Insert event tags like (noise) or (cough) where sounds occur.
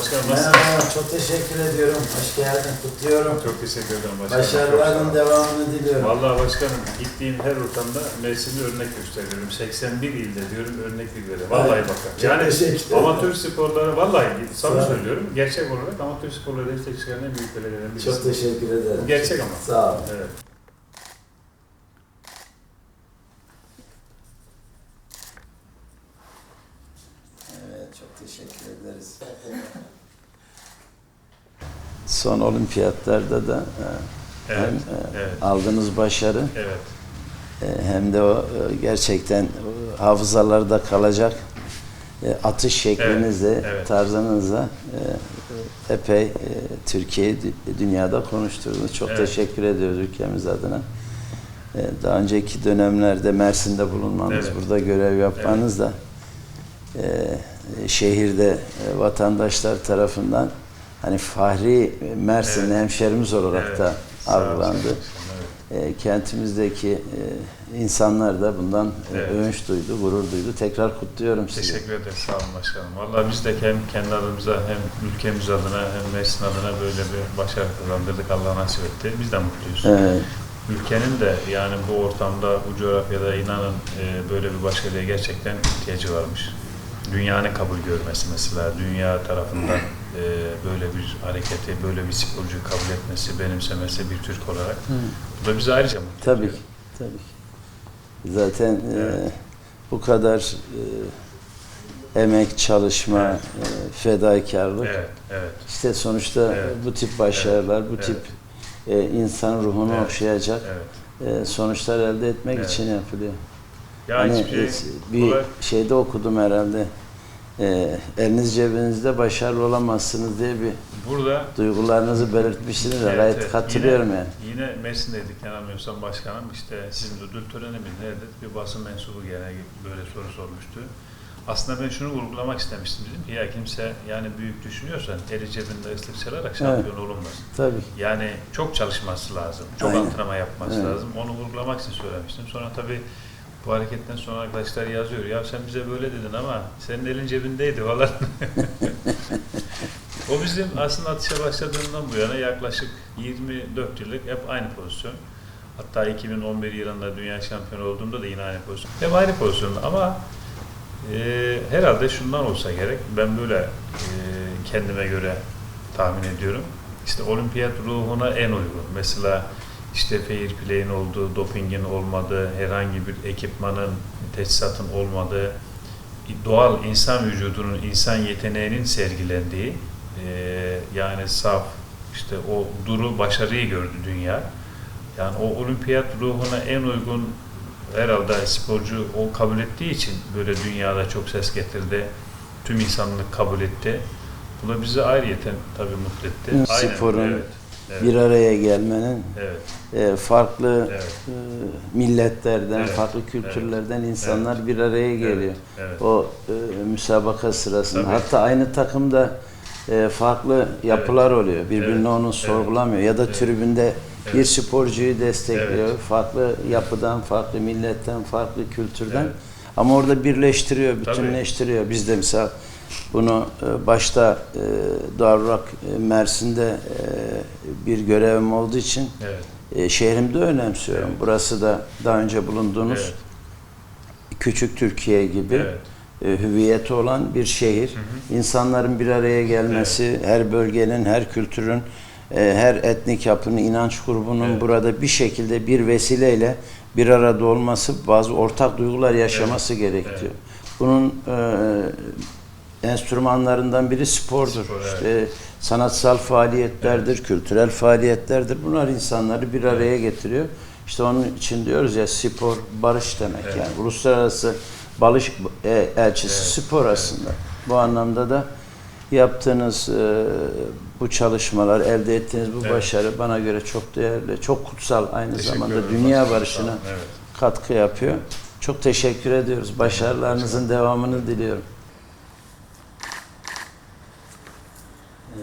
başkanım. Nasılsınız? Merhaba, çok teşekkür ediyorum. Hoş geldin, kutluyorum. Çok teşekkür ederim başkanım. Başarıların Çok devamını olun. diliyorum. Vallahi başkanım gittiğim her ortamda Mersin'i örnek gösteriyorum. 81 ilde diyorum örnek illeri. Vallahi Evet. bakın. Yani teşekkür ederim. amatör sporları vallahi sana söylüyorum. Gerçek olarak amatör sporları destek çıkaran en büyük belediyelerden birisi. Çok teşekkür ederim. Gerçek ama. Sağ ol. Evet. Teşekkür ederiz. (laughs) Son olimpiyatlarda da e, Evet. hem Evet. aldığınız başarı Evet. e, hem de o e, gerçekten hafızalarda kalacak atış şeklinizle, Evet, evet. tarzınızla epey Türkiye'yi dü- dünyada konuşturdunuz. Çok Evet. teşekkür ediyoruz ülkemiz adına. Daha önceki dönemlerde Mersin'de bulunmanız, Evet. burada görev yapmanız da e, şehirde e, vatandaşlar tarafından hani fahri Mersinli Evet. hemşerimiz olarak Evet. da algılandı. evet. E, kentimizdeki e, insanlar da bundan e, Evet. övünç duydu, gurur duydu. Tekrar kutluyorum sizi. Teşekkür ederiz. Sağ olun başkanım. Vallahi biz de hem kendi adımıza hem ülkemiz adına hem Mersin adına böyle bir başarı kazandırdık. Allah nasip etti. Biz de mutluyuz. Evet, Ülkenin de yani bu ortamda, bu coğrafyada inanın e, böyle bir başarıya gerçekten ihtiyacı varmış. Dünyanın kabul görmesi mesela, dünya tarafından e, böyle bir hareketi, böyle bir sporcuyu kabul etmesi, benimsemesi bir Türk olarak. Bu da bizi ayrıca mutlu tabii ki, tabii ki. Zaten e, Evet. bu kadar e, emek, çalışma, Evet. e, fedakarlık. Evet, evet. İşte sonuçta Evet. bu tip başarılar, bu Evet. tip e, insan ruhunu Evet. okşayacak evet. e, sonuçlar elde etmek Evet. için yapılıyor. Ya hani hiçbir şey bir kolay- şeyde okudum herhalde. E, eliniz cebinizde başarılı olamazsınız diye bir burada duygularınızı belirtmişsiniz. Evet, Gayet evet. katılıyorum yine, yani. Yine Mersin'deydik yanılmıyorsam başkanım işte sizin ödül töreni mi nerede bir basın mensubu gene böyle soru sormuştu. Aslında ben şunu vurgulamak istemiştim dedim ki ya kimse yani büyük düşünüyorsan eli cebinde ıslık çalarak şampiyon olunmaz. Tabii. Yani çok çalışması lazım, çok Aynen. antrenman yapması Evet. lazım. Onu vurgulamak için söylemiştim. Sonra tabii bu hareketten sonra arkadaşlar yazıyor. Ya sen bize böyle dedin ama senin elin cebindeydi falan. (laughs) o bizim aslında atışa başladığından bu yana yaklaşık 24 yıllık hep aynı pozisyon. Hatta 2011 yılında dünya şampiyonu olduğumda da yine aynı pozisyon. Hep aynı pozisyon ama e, herhalde şundan olsa gerek. Ben böyle e, kendime göre tahmin ediyorum. İşte olimpiyat ruhuna en uygun. Mesela işte fair play'in olduğu, dopingin olmadığı, herhangi bir ekipmanın, teçhizatın olmadığı, doğal insan vücudunun, insan yeteneğinin sergilendiği, e, yani saf, işte o duru başarıyı gördü dünya. Yani o olimpiyat ruhuna en uygun herhalde sporcu o kabul ettiği için böyle dünyada çok ses getirdi. Tüm insanlık kabul etti. Bu da bizi ayrıyeten tabii mutlu etti. Sporun evet, evet, Bir araya gelmenin evet, e, farklı evet, e, milletlerden, Evet, farklı kültürlerden insanlar bir araya geliyor. evet, O e, müsabaka sırasında. Tabii. Hatta aynı takımda e, farklı yapılar oluyor. Birbirine Evet, onu evet. sorgulamıyor. Ya da Evet. tribünde bir Evet. sporcuyu destekliyor. Evet. Farklı yapıdan, farklı milletten, farklı kültürden. Evet. Ama orada birleştiriyor, Tabii. bütünleştiriyor. Biz de mesela bunu e, başta e, olarak e, Mersin'de bir görevim olduğu için evet, şehrimde önemsiyorum. Evet. Burası da daha önce bulunduğunuz evet, küçük Türkiye gibi evet. hüviyeti olan bir şehir. Hı hı. İnsanların bir araya gelmesi, her bölgenin, her kültürün, her etnik yapının, inanç grubunun Evet. burada bir şekilde bir vesileyle bir arada olması, bazı ortak duygular yaşaması gerekiyor. Evet. Bunun e, enstrümanlarından biri spordur. Spor, evet. İşte sanatsal faaliyetlerdir, kültürel faaliyetlerdir. Bunlar insanları bir araya getiriyor. İşte onun için diyoruz ya spor barış demek Evet. yani. Uluslararası barış e, elçisi Evet, spor evet. aslında. Bu anlamda da yaptığınız e, bu çalışmalar, elde ettiğiniz bu Evet. başarı bana göre çok değerli, çok kutsal aynı Teşekkür zamanda ederim. dünya barışına Evet. katkı yapıyor. Çok teşekkür ediyoruz. Başarılarınızın devamını diliyorum.